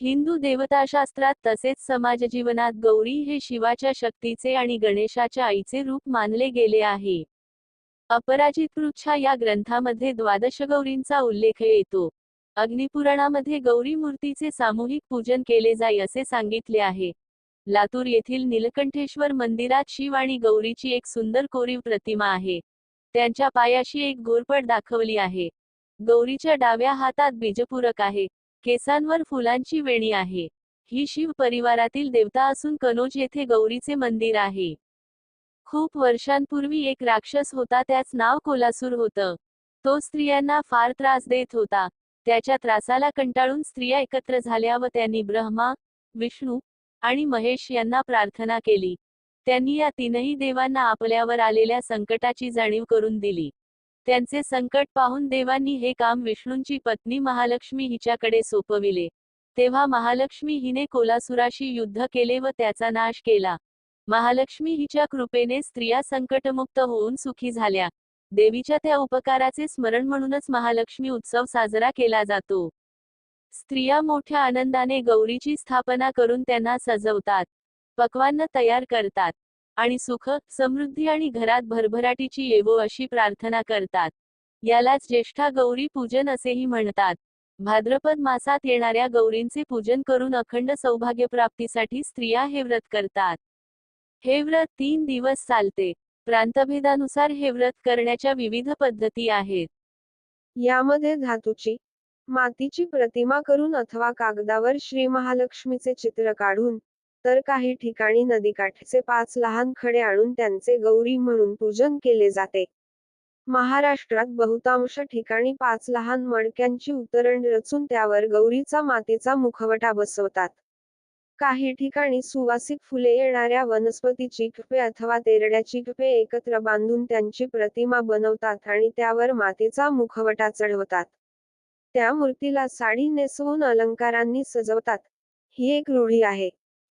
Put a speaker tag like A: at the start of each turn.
A: हिंदू देवताशास्त्रात तसेच समाजजीवनात गौरी हे शिवाच्या शक्तीचे आणि गणेशाच्या आईचे रूप मानले गेले आहे. अपराजित वृक्षा या ग्रंथामध्ये द्वादश गौरींचा उल्लेख येतो. अग्निपुराणामध्ये गौरी मूर्तीचे सामूहिक पूजन केले जाई असे सांगितले आहे. लातूर येथील नीलकंठेश्वर मंदिरात शिव आणि गौरीची एक सुंदर कोरीव प्रतिमा आहे. त्यांच्या पायाशी एक गोरपड दाखवली आहे. गौरीच्या डाव्या हातात बीजपूरक आहे. केसांवर फुलांची वेणी आहे. ही शिव परिवारातील देवता असून कनोज येथे गौरीचे मंदिर आहे. खूप वर्षांपूर्वी एक राक्षस होता त्याच नाव कोलासूर होतं. तो स्त्रियांना फार त्रास देत होता. त्याच्या त्रासाला कंटाळून स्त्रिया एकत्र झाल्या व त्यांनी ब्रह्मा विष्णू आणि महेश यांना प्रार्थना केली. त्यांनी या तीनही देवांना आपल्यावर आलेल्या संकटाची जाणीव करून दिली. त्यांचे संकट पाहून देवांनी हे काम विष्णूंची पत्नी महालक्ष्मी हिच्याकडे सोपविले. तेव्हा महालक्ष्मी हिने कोलासुराशी युद्ध केले व त्याचा नाश केला. महालक्ष्मी हिच्या कृपेने स्त्रिया संकटमुक्त होऊन सुखी झाल्या. देवीच्या त्या उपकाराचे स्मरण म्हणूनच महालक्ष्मी उत्सव साजरा केला जातो. स्त्रिया मोठ्या आनंदाने गौरीची स्थापना करून त्यांना सजवतात. पक्वान्न तयार करतात. आणि सुख समृद्धी आणि घरात भरभराटीची येवो अशी प्रार्थना करतात. यालाच ज्येष्ठा गौरी पूजन असेही म्हणतात. भाद्रपद मासात येणाऱ्या गौरींचे पूजन करून अखंड सौभाग्यप्राप्तीसाठी स्त्रिया हे व्रत करतात. हे व्रत तीन दिवस चालते. प्रांतभेदानुसार हे व्रत करण्याच्या विविध पद्धती आहेत.
B: यामध्ये धातूची मातीची प्रतिमा करून अथवा कागदावर श्री महालक्ष्मीचे चित्र काढून तर काही ठिकाणी नदीकाठचे पाच लहान खडे आणून त्यांचे गौरी म्हणून पूजन केले जाते. महाराष्ट्रात बहुतांश ठिकाणी पाच लहान मडक्यांची उतरण रचून त्यावर गौरीचा मातेचा मुखवटा बसवतात. काही ठिकाणी सुवासिक फुले येणाऱ्या वनस्पतीची ठुपे अथवा तेरड्याची ठुपे एकत्र बांधून त्यांची प्रतिमा बनवतात आणि त्यावर मातेचा मुखवटा चढवतात. त्या मूर्तीला साडी नेसवून अलंकारांनी सजवतात. ही एक रूढी आहे.